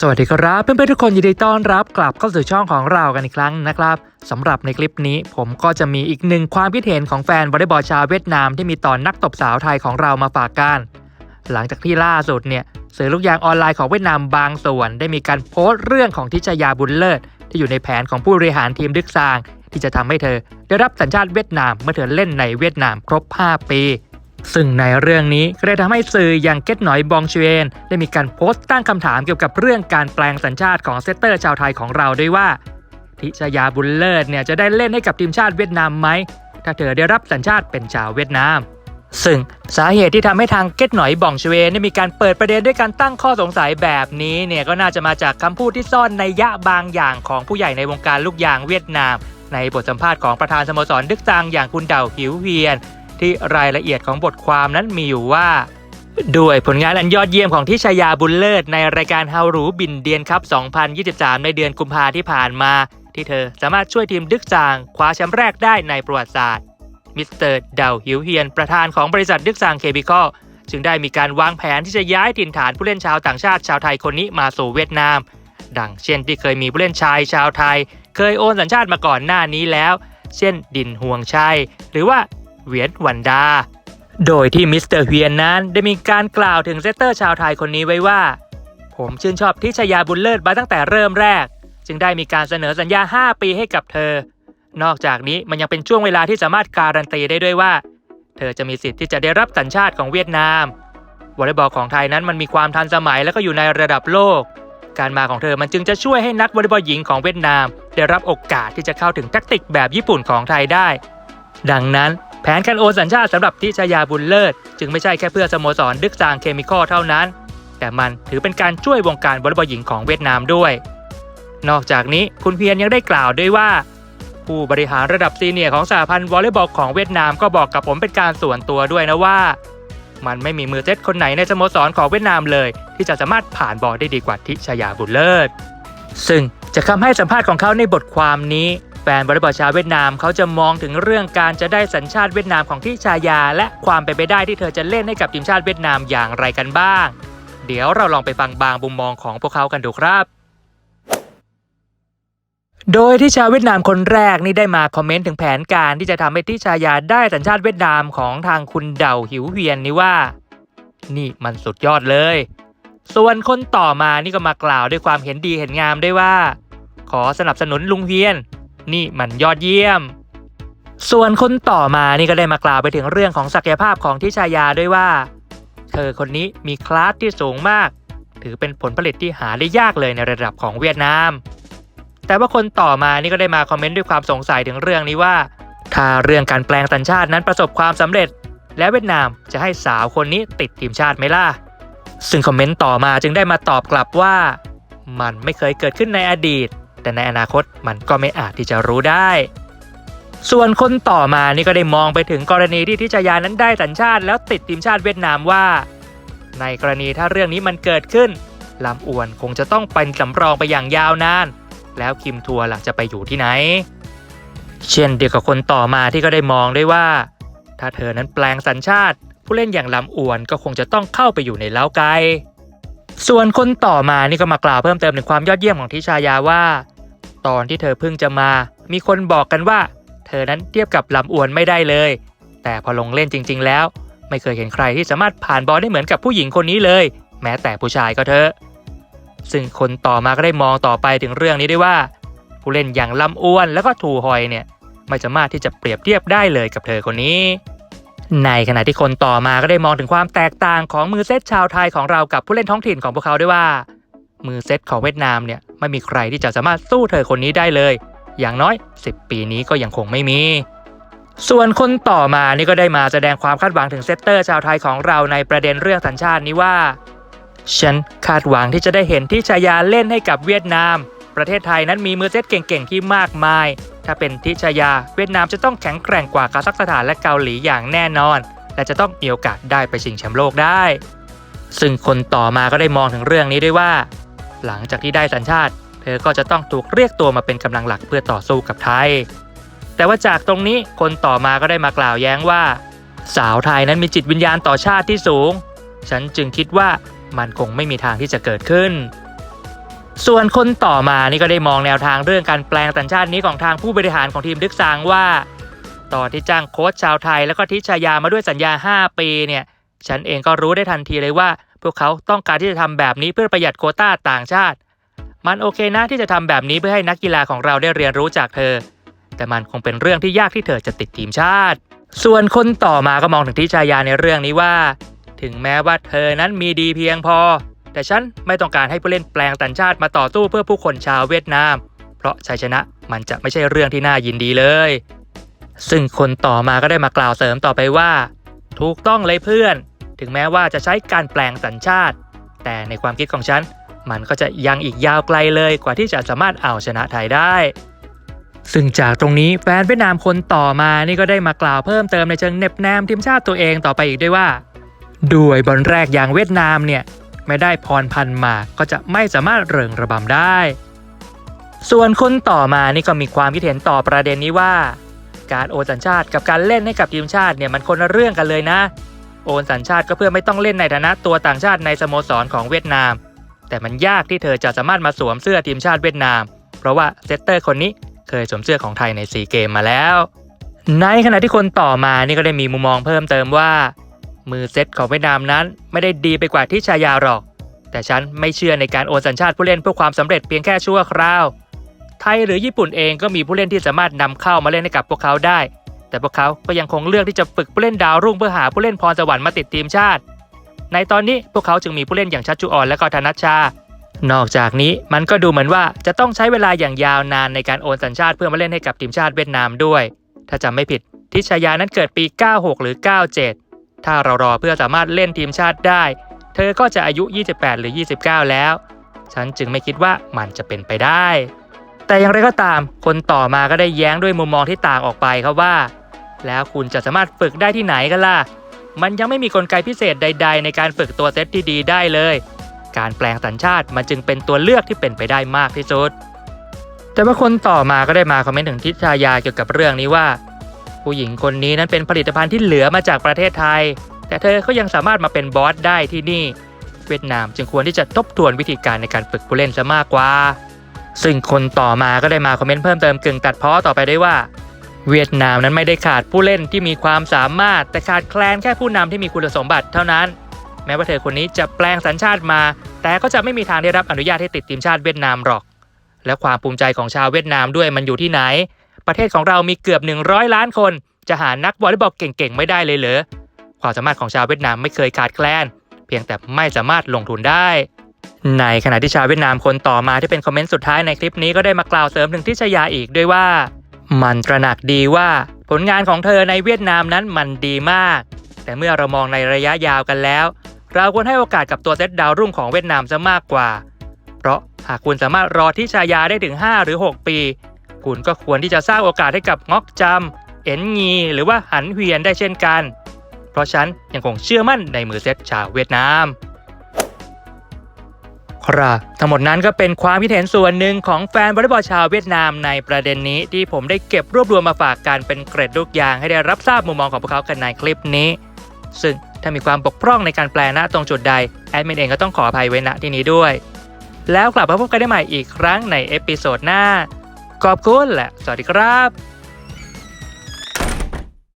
สวัสดีครับเพื่อนๆทุกคนยินดีต้อนรับกลับเข้าสู่ช่องของเรากันอีกครั้งนะครับสำหรับในคลิปนี้ผมก็จะมีอีกหนึ่งความคิดเห็นของแฟนวอลเลย์บอลชาวเวียดนามที่มีต่อนนักตบสาวไทยของเรามาฝากกันหลังจากที่ล่าสุดเนี่ยสื่อลูกยางออนไลน์ของเวียดนามบางส่วน ได้มีการโพสต์เรื่องของทิชยาบุญเลิศ ที่อยู่ในแผนของผู้บริหารทีมดึกซาง ที่จะทำให้เธอ ได้รับสัญชาติเวียดนามเมื่อเธอเล่นในเวียดนามครบ 5 ปี ซึ่งในเรื่องนี้ก็ได้ทำให้สื่ออย่างเก็ตหน่อยบองชเวนได้มีการโพสต์ตั้งคำถามเกี่ยวกับเรื่องการแปลงสัญชาติของเซตเตอร์ชาวไทยของเราด้วยว่าทิชยาบุญเลิศเนี่ยจะได้เล่นให้กับทีมชาติเวียดนามไหม ถ้าเธอได้รับสัญชาติเป็นชาวเวียดนาม ซึ่งสาเหตุที่ทำให้ทางเก็ตหน่อยบองชเวนได้มีการเปิดประเด็นด้วยการตั้งข้อสงสัยแบบนี้เนี่ยก็น่าจะมาจากคำพูดที่ซ่อนในยะบางอย่างของผู้ใหญ่ในวงการลูกยางเวียดนาม ในบทสัมภาษณ์ของประธานสโมสรดึกจางอย่างคุณเด่าหิวเวียน ที่รายละเอียดของบทความนั้นมีอยู่ว่า ด้วยผลงานอันยอดเยี่ยมของทิชยาบุญเลิศในรายการฮารูบินเดียนคัพ2023 ในเดือนกุมภาที่ผ่านมา ที่เธอสามารถช่วยทีมดึกจางคว้าแชมป์แรกได้ในประวัติศาสตร์มิสเตอร์เดาหิวเฮียนประธานของบริษัทดึกจางเคมีคอลจึงได้มีการวางแผนที่จะย้ายถิ่นฐานผู้เล่นชาวต่างชาติชาวไทยคนนี้มาสู่เวียดนาม ดังเช่นที่เคยมีผู้เล่นชายชาวไทย เคยโอนสัญชาติมาก่อนหน้านี้แล้ว เช่นดินห่วงชัยหรือว่า เวียนวันดา โดยที่มิสเตอร์เฮียนนั้นได้มีการกล่าวถึงเซตเตอร์ชาวไทยคนนี้ไว้ว่า ผมชื่นชอบทิชยาบุญเลิศมาตั้งแต่เริ่มแรก จึงได้มีการเสนอสัญญา 5 ปีให้กับเธอ นอกจากนี้มันยังเป็นช่วงเวลาที่สามารถการันตีได้ด้วยว่า เธอจะมีสิทธิ์ที่จะได้รับสัญชาติของเวียดนามวอลเลย์บอลของไทยนั้นมันมีความทันสมัยและก็อยู่ในระดับโลก การมาของเธอมันจึงจะช่วยให้นักวอลเลย์บอลหญิงของเวียดนาม ได้รับโอกาสที่จะเข้าถึงแทคติกแบบญี่ปุ่นของไทยได้ ดังนั้นแผนการโอนสัญชาติสำหรับทิชยาบุญเลิศ จึงไม่ใช่แค่เพื่อสโมสรดึกซางเคมีคอลเท่านั้น แต่มันถือเป็นการช่วยวงการวอลเลย์บอลหญิงของเวียดนามด้วย นอกจากนี้คุณเพียรยังได้กล่าวด้วยว่า ผู้บริหารระดับซีเนียร์ของสหพันธ์วอลเลย์บอลของเวียดนามก็บอกกับผมเป็นการส่วนตัวด้วยนะว่า มันไม่มีมือเซตคนไหนในสโมสรของเวียดนามเลย ที่จะสามารถผ่านบอลได้ดีกว่าทิชยาบุญเลิศ ซึ่งจากคำให้สัมภาษณ์ของเขาในบทความนี้ ฟนวอลเลย์บอลชาวเวียดนามเขาจะมองถึงเรื่องการจะได้สัญชาติเวียดนามของทิชายา และความเป็นไปได้ที่เธอจะเล่นให้กับทีมชาติเวียดนามอย่างไรกันบ้าง เดี๋ยวเราลองไปฟังบางมุมมองของพวกเขากันดูครับโดยที่ชาวเวียดนามคนแรกนี่ได้มาคอมเมนต์ถึงแผนการที่จะทำให้ทิชายาได้สัญชาติเวียดนามของทางคุณเด่าหิวเวียนนี่ว่า นี่มันสุดยอดเลย ส่วนคนต่อมานี่ก็มากล่าวด้วยความเห็นดีเห็นงามด้วยว่า ขอสนับสนุนลุงเฮียน นี่มันยอดเยี่ยม ส่วนคนต่อมานี่ก็ได้มากล่าวไปถึงเรื่องของศักยภาพของทิชายาด้วยว่า เธอคนนี้มีคลาสที่สูงมาก ถือเป็นผลผลิตที่หาได้ยากเลยในระดับของเวียดนาม แต่ว่าคนต่อมานี่ก็ได้มาคอมเมนต์ด้วยความสงสัยถึงเรื่องนี้ว่า ถ้าเรื่องการแปลงสัญชาตินั้นประสบความสำเร็จ และเวียดนามจะให้สาวคนนี้ติดทีมชาติไหมล่ะซึ่งคอมเมนต์ต่อมาจึงได้มาตอบกลับว่า มันไม่เคยเกิดขึ้นในอดีต แต่ในอนาคตมันก็ไม่อาจที่จะรู้ได้ ส่วนคนต่อมานี่ก็ได้มองไปถึงกรณีที่ทิชยานั้นได้สัญชาติ แล้วติดทีมชาติเวียดนามว่า ในกรณีถ้าเรื่องนี้มันเกิดขึ้นลำอวนคงจะต้องเป็นสำรองไปอย่างยาวนาน แล้วคิมทัวร์ล่ะจะไปอยู่ที่ไหน เช่นเดียวกับคนต่อมาที่ก็ได้มองด้วยว่า ถ้าเธอนั้นแปลงสัญชาติ ผู้เล่นอย่างลำอวนก็คงจะต้องเข้าไปอยู่ในเล้าไกลส่วนคนต่อมานี่ก็มากล่าวเพิ่มเติมถึงความยอดเยี่ยมของทิชายาว่า ตอนที่เธอเพิ่งจะมา มีคนบอกกันว่า เธอนั้นเทียบกับลำอวนไม่ได้เลย แต่พอลงเล่นจริง ๆ แล้ว ไม่เคยเห็นใครที่สามารถผ่านบอลได้เหมือนกับผู้หญิงคนนี้เลย แม้แต่ผู้ชายก็เถอะซึ่งคนต่อมาก็ได้มองต่อไปถึงเรื่องนี้ได้ว่า ผู้เล่นอย่างลำอ้วนแล้วก็ทูฮอยเนี่ยไม่สามารถที่จะเปรียบเทียบได้เลยกับเธอคนนี้ ในขณะที่คนต่อมาก็ได้มองถึงความแตกต่างของมือเซตชาวไทยของเรากับผู้เล่นท้องถิ่นของพวกเขาด้วยว่า มือเซตของเวียดนามเนี่ย ไม่มีใครที่จะสามารถสู้เธอคนนี้ได้เลย อย่างน้อย 10 ปีนี้ก็ยังคงไม่มี ส่วนคนต่อมานี่ก็ได้มาแสดงความคาดหวังถึงเซตเตอร์ชาวไทยของเราในประเด็นเรื่องสัญชาตินี้ว่า ฉันคาดหวังที่จะได้เห็นที่ชายาเล่นให้กับเวียดนาม ประเทศไทยนั้นมีมือเซตเก่งๆที่มากมาย ถ้าเป็นทิชายาเวียดนามจะต้องแข็งแกร่งกว่าคาซัคสถานและเกาหลีอย่างแน่นอน และจะต้องมีโอกาสได้ไปชิงแชมป์โลกได้ซึ่งคนต่อมาก็ได้มองถึงเรื่องนี้ด้วยว่า หลังจากที่ได้สัญชาติ เธอก็จะต้องถูกเรียกตัวมาเป็นกำลังหลักเพื่อต่อสู้กับไทย แต่ว่าจากตรงนี้คนต่อมาก็ได้มากล่าวแย้งว่า สาวไทยนั้นมีจิตวิญญาณต่อชาติที่สูง ฉันจึงคิดว่ามันคงไม่มีทางที่จะเกิดขึ้น ส่วนคนต่อมานี่ก็ได้มองแนวทางเรื่องการแปลงสัญชาตินี้ของทางผู้บริหารของทีมดึกซางว่า ตอนที่จ้างโค้ชชาวไทยแล้วก็ทิชายามาด้วยสัญญา 5 ปีเนี่ย ฉันเองก็รู้ได้ทันทีเลยว่า วกเขาต้องการที่จะทำแบบนี้เพื่อประหยัดโควต้าต่างชาติ มันโอเคนะที่จะทำแบบนี้เพื่อให้นักกีฬาของเราได้เรียนรู้จากเธอ แต่มันคงเป็นเรื่องที่ยากที่เธอจะติดทีมชาติ ส่วนคนต่อมาก็มองถึงทิชายาในเรื่องนี้ว่า ถึงแม้ว่าเธอนั้นมีดีเพียงพอ แต่ฉันไม่ต้องการให้ผู้เล่นแปลงตัญชาติมาต่อสู้เพื่อผู้คนชาวเวียดนาม เพราะชัยชนะมันจะไม่ใช่เรื่องที่น่ายินดีเลย ซึ่งคนต่อมาก็ได้มากล่าวเสริมต่อไปว่า ถูกต้องเลยเพื่อน ถึงแม้ว่าจะใช้การแปลงสัญชาติ แต่ในความคิดของฉัน มันก็จะยังอีกยาวไกลเลยกว่าที่จะสามารถเอาชนะไทยได้ ซึ่งจากตรงนี้แฟนเวียดนามคนต่อมานี่ก็ได้มากล่าวเพิ่มเติมในเชิงเน็บแนมทีมชาติตัวเองต่อไปอีกด้วยว่าด้วยบอลแรกอย่างเวียดนามเนี่ยไม่ได้พรพันมาก็จะไม่สามารถเริงระบำได้ ส่วนคนต่อมานี่ก็มีความคิดเห็นต่อประเด็นนี้ว่า การโอนสัญชาติกับการเล่นให้กับทีมชาติเนี่ยมันคนละเรื่องกันเลยนะ โอนสัญชาติก็เพื่อไม่ต้องเล่นในฐานะตัวต่างชาติในสโมสรของเวียดนาม แต่มันยากที่เธอจะสามารถมาสวมเสื้อทีมชาติเวียดนาม เพราะว่าเซตเตอร์คนนี้เคยสวมเสื้อของไทยในซีเกมมาแล้ว ในขณะที่คนต่อมานี่ก็ได้มีมุมมองเพิ่มเติมว่า มือเซตของเวียดนามนั้นไม่ได้ดีไปกว่าที่ชายาหรอก แต่ฉันไม่เชื่อในการโอนสัญชาติผู้เล่นเพื่อความสำเร็จเพียงแค่ชั่วคราว ไทยหรือญี่ปุ่นเองก็มีผู้เล่นที่สามารถนำเข้ามาเล่นให้กับพวกเขาได้ แต่พวกเขาก็ยังคงเลือกที่จะฝึกผู้เล่นดาวรุ่งเพื่อหาผู้เล่นพรสวรรค์มาติดทีมชาติ ในตอนนี้พวกเขาจึงมีผู้เล่นอย่างชัชจุออนและก็ธนัชชา นอกจากนี้มันก็ดูเหมือนว่าจะต้องใช้เวลาอย่างยาวนานในการโอนสัญชาติเพื่อมาเล่นให้กับทีมชาติเวียดนามด้วย ถ้าจำไม่ผิด ทิชยานั้นเกิดปี 96 หรือ 97 ถ้าเรารอเพื่อสามารถเล่นทีมชาติได้ เธอก็จะอายุ 28 หรือ 29 แล้ว ฉันจึงไม่คิดว่ามันจะเป็นไปได้ แต่อย่างไรก็ตาม คนต่อมาก็ได้แย้งด้วยมุมมองที่ต่างออกไปครับว่า แล้วคุณจะสามารถฝึกได้ที่ไหนกันล่ะ มันยังไม่มีกลไกพิเศษใด ๆ ในการฝึกตัวเซตที่ดีได้เลย การแปลงสัญชาติมันจึงเป็นตัวเลือกที่เป็นไปได้มากที่สุด แต่ว่าคนต่อมาก็ได้มาคอมเมนต์ถึงทิชายาเกี่ยวกับเรื่องนี้ว่า ผู้หญิงคนนี้นั้นเป็นผลิตภัณฑ์ที่เหลือมาจากประเทศไทย แต่เธอก็ยังสามารถมาเป็นบอสได้ที่นี่ เวียดนามจึงควรที่จะทบทวนวิธีการในการฝึกผู้เล่นซะมากกว่า ซึ่งคนต่อมาก็ได้มาคอมเมนต์เพิ่มเติมกึ่งตัดเพ้อต่อไปได้ว่า เวียดนามนั้นไม่ได้ขาดผู้เล่นที่มีความสามารถ แต่ขาดแคลนแค่ผู้นำที่มีคุณสมบัติเท่านั้น แม้ว่าเธอคนนี้จะแปลงสัญชาติมา แต่ก็จะไม่มีทางได้รับอนุญาตให้ติดทีมชาติเวียดนามหรอก และความภูมิใจของชาวเวียดนามด้วยมันอยู่ที่ไหน ประเทศของเรามีเกือบ 100 ล้านคน จะหานักวอลเลย์บอลเก่งๆไม่ได้เลยเหรอความสามารถของชาวเวียดนามไม่เคยขาดแคลน เพียงแต่ไม่สามารถลงทุนได้ ในขณะที่ชาวเวียดนามคนต่อมาที่เป็นคอมเมนต์สุดท้ายในคลิปนี้ก็ได้มากล่าวเสริมถึงทิชยาอีกด้วยว่า มันตระหนักดีว่าผลงานของเธอในเวียดนามนั้นมันดีมาก แต่เมื่อเรามองในระยะยาวกันแล้ว เราควรให้โอกาสกับตัวเซตดาวรุ่งของเวียดนามซะมากกว่า เพราะหากคุณสามารถรอที่ชายาได้ถึง 5 หรือ 6 ปี คุณก็ควรที่จะสร้างโอกาสให้กับงอกจำเอ็นงีหรือว่าหันเวียนได้เช่นกัน เพราะฉันยังคงเชื่อมั่นในมือเซตชาวเวียดนาม รับทั้งหมดนั้นก็เป็นความคิดเห็นส่วนหนึ่งของแฟนวอลเลย์บอลชาวเวียดนามในประเด็นนี้ที่ผมได้เก็บรวบรวมมาฝากกันเป็นเกร็ดลูกยางให้ได้รับทราบมุมมองของพวกเขากันในคลิปนี้ ซึ่งถ้ามีความบกพร่องในการแปลณตรงจุดใดแอดมินเองก็ต้องขออภัยไว้ณที่นี้ด้วย แล้วกลับมาพบกันได้ใหม่อีกครั้งในเอพิโซดหน้าขอบคุณและสวัสดีครับ